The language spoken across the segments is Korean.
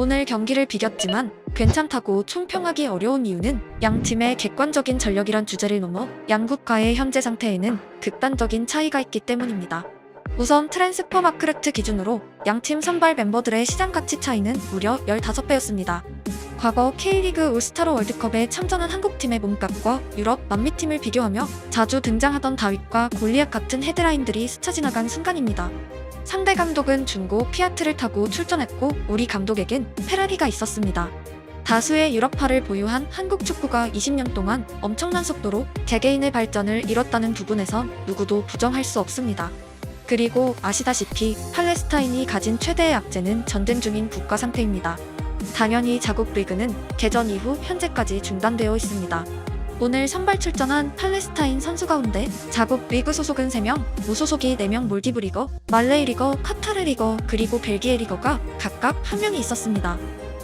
오늘 경기를 비겼지만 괜찮다고 총평하기 어려운 이유는 양 팀의 객관적인 전력이란 주제를 넘어 양국가의 현재 상태에는 극단적인 차이가 있기 때문입니다. 우선 트랜스퍼 마크레트 기준으로 양팀 선발 멤버들의 시장 가치 차이는 무려 15배였습니다. 과거 K리그 올스타로 월드컵에 참전한 한국팀의 몸값과 유럽 남미팀을 비교하며 자주 등장하던 다윗과 골리앗 같은 헤드라인들이 스쳐 지나간 순간입니다. 상대 감독은 중고 피아트를 타고 출전했고 우리 감독에겐 페라리가 있었습니다. 다수의 유럽파를 보유한 한국 축구가 20년 동안 엄청난 속도로 개개인의 발전을 이뤘다는 부분에선 누구도 부정할 수 없습니다. 그리고 아시다시피 팔레스타인이 가진 최대의 악재는 전쟁 중인 국가 상태입니다. 당연히 자국 리그는 개전 이후 현재까지 중단되어 있습니다. 오늘 선발 출전한 팔레스타인 선수 가운데 자국 리그 소속은 3명, 무소속이 4명 몰디브 리거, 말레이 리거, 카타르 리거, 그리고 벨기에 리거가 각각 한 명이 있었습니다.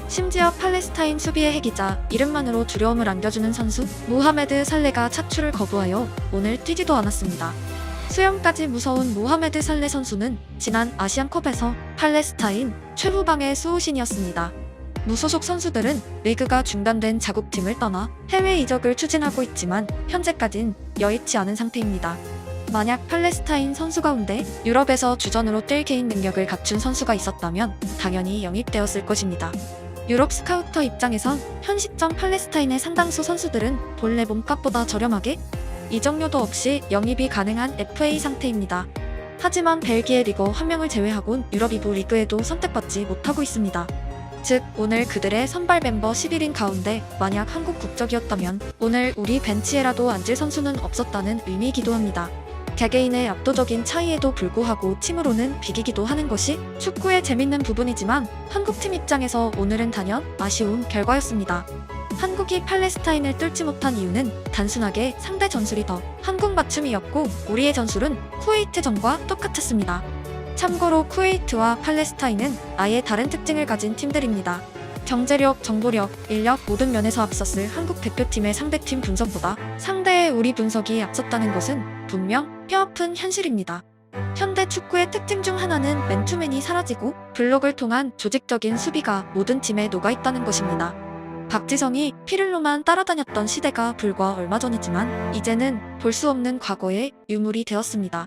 심지어 팔레스타인 수비의 핵이자 이름만으로 두려움을 안겨주는 선수 무하메드 살레가 차출을 거부하여 오늘 뛰지도 않았습니다. 수영까지 무서운 모하메드 살레 선수는 지난 아시안컵에서 팔레스타인 최후방의 수호신이었습니다. 무소속 선수들은 리그가 중단된 자국팀을 떠나 해외 이적을 추진하고 있지만 현재까진 여의치 않은 상태입니다. 만약 팔레스타인 선수 가운데 유럽에서 주전으로 뛸 개인 능력을 갖춘 선수가 있었다면 당연히 영입되었을 것입니다. 유럽 스카우터 입장에선 현 시점 팔레스타인의 상당수 선수들은 본래 몸값보다 저렴하게 이적료도 없이 영입이 가능한 FA 상태입니다. 하지만 벨기에 리거 한 명을 제외하곤 유럽 2부 리그에도 선택받지 못하고 있습니다. 즉 오늘 그들의 선발 멤버 11인 가운데 만약 한국 국적이었다면 오늘 우리 벤치에라도 앉을 선수는 없었다는 의미이기도 합니다. 개개인의 압도적인 차이에도 불구하고 팀으로는 비기기도 하는 것이 축구의 재밌는 부분이지만 한국팀 입장에서 오늘은 단연 아쉬운 결과였습니다. 한국이 팔레스타인을 뚫지 못한 이유는 단순하게 상대 전술이 더 한국 맞춤이었고 우리의 전술은 쿠웨이트전과 똑같았습니다. 참고로 쿠웨이트와 팔레스타인은 아예 다른 특징을 가진 팀들입니다. 경제력, 정보력, 인력 모든 면에서 앞섰을 한국 대표팀의 상대팀 분석보다 상대의 우리 분석이 앞섰다는 것은 분명 뼈아픈 현실입니다. 현대 축구의 특징 중 하나는 맨투맨이 사라지고 블록을 통한 조직적인 수비가 모든 팀에 녹아있다는 것입니다. 박지성이 피를로만 따라다녔던 시대가 불과 얼마 전이지만 이제는 볼 수 없는 과거의 유물이 되었습니다.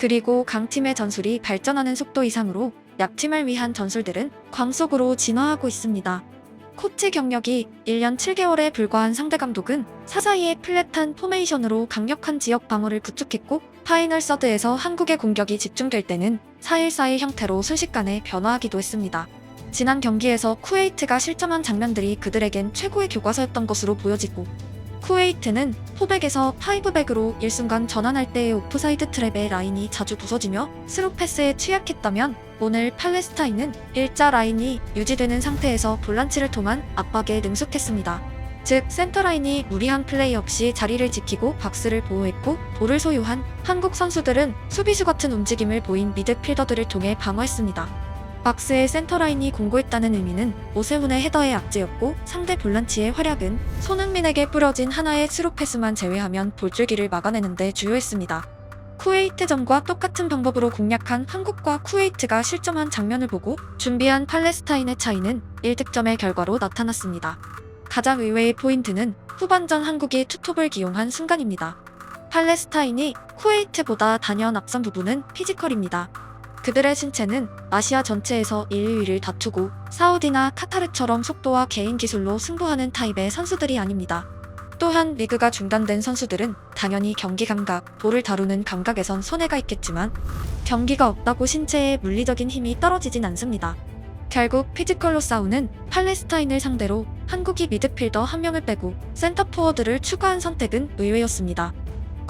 그리고 강팀의 전술이 발전하는 속도 이상으로 약팀을 위한 전술들은 광속으로 진화하고 있습니다. 코치 경력이 1년 7개월에 불과한 상대 감독은 사사이의 플랫한 포메이션으로 강력한 지역 방어를 구축했고 파이널 서드에서 한국의 공격이 집중될 때는 4-1-4의 형태로 순식간에 변화하기도 했습니다. 지난 경기에서 쿠웨이트가 실점한 장면들이 그들에겐 최고의 교과서였던 것으로 보여지고 쿠웨이트는 포백에서 파이브백으로 일순간 전환할 때의 오프사이드 트랩의 라인이 자주 부서지며 스루 패스에 취약했다면 오늘 팔레스타인은 일자 라인이 유지되는 상태에서 볼란치를 통한 압박에 능숙했습니다. 즉 센터라인이 무리한 플레이 없이 자리를 지키고 박스를 보호했고 볼을 소유한 한국 선수들은 수비수 같은 움직임을 보인 미드필더들을 통해 방어했습니다. 박스의 센터라인이 공고했다는 의미는 오세훈의 헤더의 악재였고 상대 볼란치의 활약은 손흥민에게 뿌려진 하나의 스루 패스만 제외하면 볼줄기를 막아내는데 주요했습니다. 쿠웨이트전과 똑같은 방법으로 공략한 한국과 쿠웨이트가 실점한 장면을 보고 준비한 팔레스타인의 차이는 1득점의 결과로 나타났습니다. 가장 의외의 포인트는 후반전 한국이 투톱을 기용한 순간입니다. 팔레스타인이 쿠웨이트보다 단연 앞선 부분은 피지컬입니다. 그들의 신체는 아시아 전체에서 1, 2위를 다투고 사우디나 카타르처럼 속도와 개인 기술로 승부하는 타입의 선수들이 아닙니다. 또한 리그가 중단된 선수들은 당연히 경기 감각, 볼을 다루는 감각에선 손해가 있겠지만 경기가 없다고 신체의 물리적인 힘이 떨어지진 않습니다. 결국 피지컬로 싸우는 팔레스타인을 상대로 한국이 미드필더 한 명을 빼고 센터 포워드를 추가한 선택은 의외였습니다.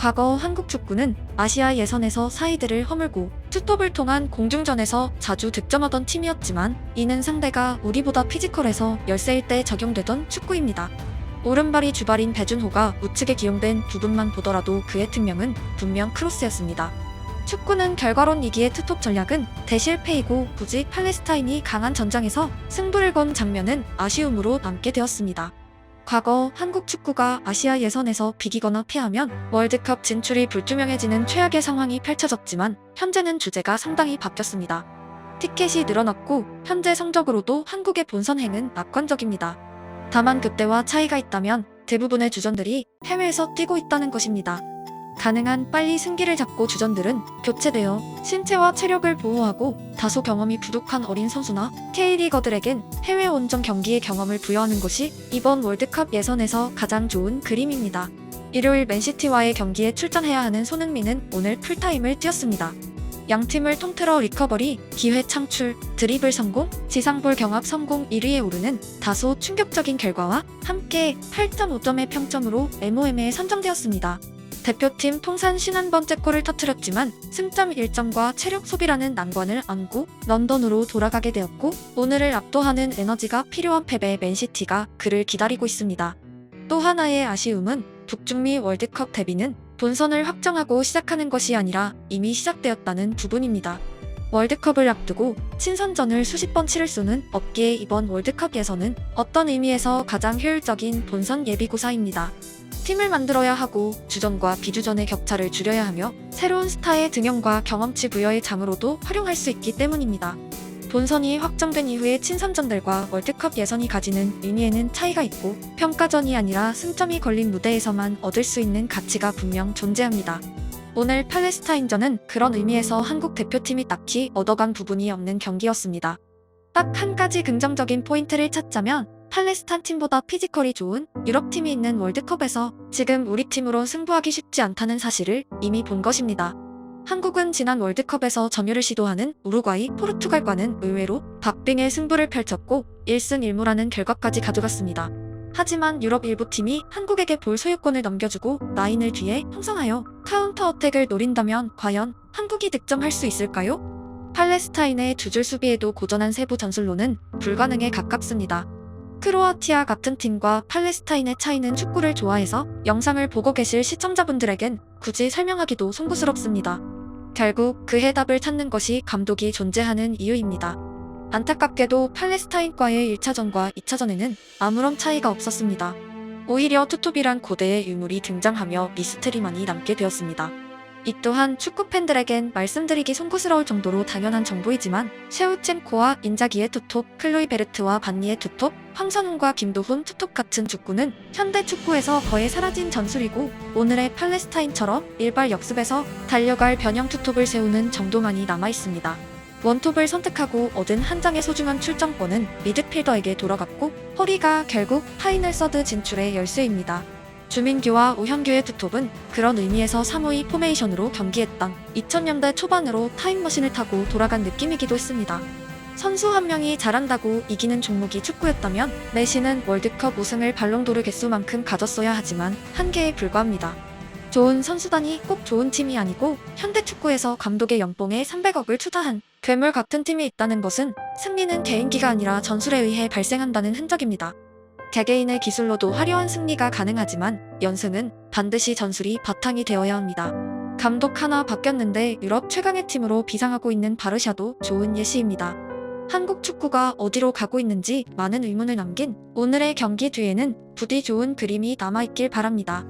과거 한국 축구는 아시아 예선에서 사이드를 허물고 투톱을 통한 공중전에서 자주 득점하던 팀이었지만 이는 상대가 우리보다 피지컬에서 열세일 때 적용되던 축구입니다. 오른발이 주발인 배준호가 우측에 기용된 부분만 보더라도 그의 특명은 분명 크로스였습니다. 축구는 결과론이기에 투톱 전략은 대실패이고 굳이 팔레스타인이 강한 전장에서 승부를 건 장면은 아쉬움으로 남게 되었습니다. 과거 한국 축구가 아시아 예선에서 비기거나 패하면 월드컵 진출이 불투명해지는 최악의 상황이 펼쳐졌지만 현재는 주제가 상당히 바뀌었습니다. 티켓이 늘어났고 현재 성적으로도 한국의 본선행은 낙관적입니다. 다만 그때와 차이가 있다면 대부분의 주전들이 해외에서 뛰고 있다는 것입니다. 가능한 빨리 승기를 잡고 주전들은 교체되어 신체와 체력을 보호하고 다소 경험이 부족한 어린 선수나 K리거들에겐 해외 원정 경기의 경험을 부여하는 것이 이번 월드컵 예선에서 가장 좋은 그림입니다. 일요일 맨시티와의 경기에 출전해야 하는 손흥민은 오늘 풀타임을 뛰었습니다. 양 팀을 통틀어 리커버리, 기회 창출, 드리블 성공, 지상볼 경합 성공 1위에 오르는 다소 충격적인 결과와 함께 8.5점의 평점으로 MOM에 선정되었습니다. 대표팀 통산 51번째 골을 터뜨렸지만 승점 1점과 체력 소비라는 난관을 안고 런던으로 돌아가게 되었고 오늘을 압도하는 에너지가 필요한 패배 맨시티가 그를 기다리고 있습니다. 또 하나의 아쉬움은 북중미 월드컵 데뷔는 본선을 확정하고 시작하는 것이 아니라 이미 시작되었다는 부분입니다. 월드컵을 앞두고 친선전을 수십 번 치를 수는 없기에 이번 월드컵 예선은 어떤 의미에서 가장 효율적인 본선 예비고사입니다. 팀을 만들어야 하고 주전과 비주전의 격차를 줄여야 하며 새로운 스타의 등용과 경험치 부여의 장으로도 활용할 수 있기 때문입니다. 본선이 확정된 이후의 친선전들과 월드컵 예선이 가지는 의미에는 차이가 있고 평가전이 아니라 승점이 걸린 무대에서만 얻을 수 있는 가치가 분명 존재합니다. 오늘 팔레스타인전은 그런 의미에서 한국 대표팀이 딱히 얻어간 부분이 없는 경기였습니다. 딱 한 가지 긍정적인 포인트를 찾자면 팔레스타인 팀보다 피지컬이 좋은 유럽팀이 있는 월드컵에서 지금 우리 팀으로 승부하기 쉽지 않다는 사실을 이미 본 것입니다. 한국은 지난 월드컵에서 점유를 시도하는 우루과이, 포르투갈과는 의외로 박빙의 승부를 펼쳤고 1승 1무라는 결과까지 가져갔습니다. 하지만 유럽 일부 팀이 한국에게 볼 소유권을 넘겨주고 라인을 뒤에 형성하여 카운터 어택을 노린다면 과연 한국이 득점할 수 있을까요? 팔레스타인의 두줄 수비에도 고전한 세부 전술로는 불가능에 가깝습니다. 크로아티아 같은 팀과 팔레스타인의 차이는 축구를 좋아해서 영상을 보고 계실 시청자분들에겐 굳이 설명하기도 송구스럽습니다. 결국 그 해답을 찾는 것이 감독이 존재하는 이유입니다. 안타깝게도 팔레스타인과의 1차전과 2차전에는 아무런 차이가 없었습니다. 오히려 투톱이란 고대의 유물이 등장하며 미스테리만이 남게 되었습니다. 이 또한 축구 팬들에겐 말씀드리기 송구스러울 정도로 당연한 정보이지만 셰우첸코와 인자기의 투톱, 클로이 베르트와 반니의 투톱, 황선웅과 김도훈 투톱 같은 축구는 현대 축구에서 거의 사라진 전술이고 오늘의 팔레스타인처럼 일발 역습에서 달려갈 변형 투톱을 세우는 정도만이 남아 있습니다. 원톱을 선택하고 얻은 한 장의 소중한 출전권은 미드필더에게 돌아갔고 허리가 결국 파이널 서드 진출의 열쇠입니다. 주민규와 우현규의 투톱은 그런 의미에서 3호의 포메이션으로 경기했던 2000년대 초반으로 타임머신을 타고 돌아간 느낌이기도 했습니다. 선수 한 명이 잘한다고 이기는 종목이 축구였다면 메시는 월드컵 우승을 발롱도르 개수만큼 가졌어야 하지만 한계에 불과합니다. 좋은 선수단이 꼭 좋은 팀이 아니고 현대 축구에서 감독의 연봉에 300억을 투자한 괴물 같은 팀이 있다는 것은 승리는 개인기가 아니라 전술에 의해 발생한다는 흔적입니다. 개개인의 기술로도 화려한 승리가 가능하지만 연승은 반드시 전술이 바탕이 되어야 합니다. 감독 하나 바뀌었는데 유럽 최강의 팀으로 비상하고 있는 바르샤도 좋은 예시입니다. 한국 축구가 어디로 가고 있는지 많은 의문을 남긴 오늘의 경기 뒤에는 부디 좋은 그림이 남아있길 바랍니다.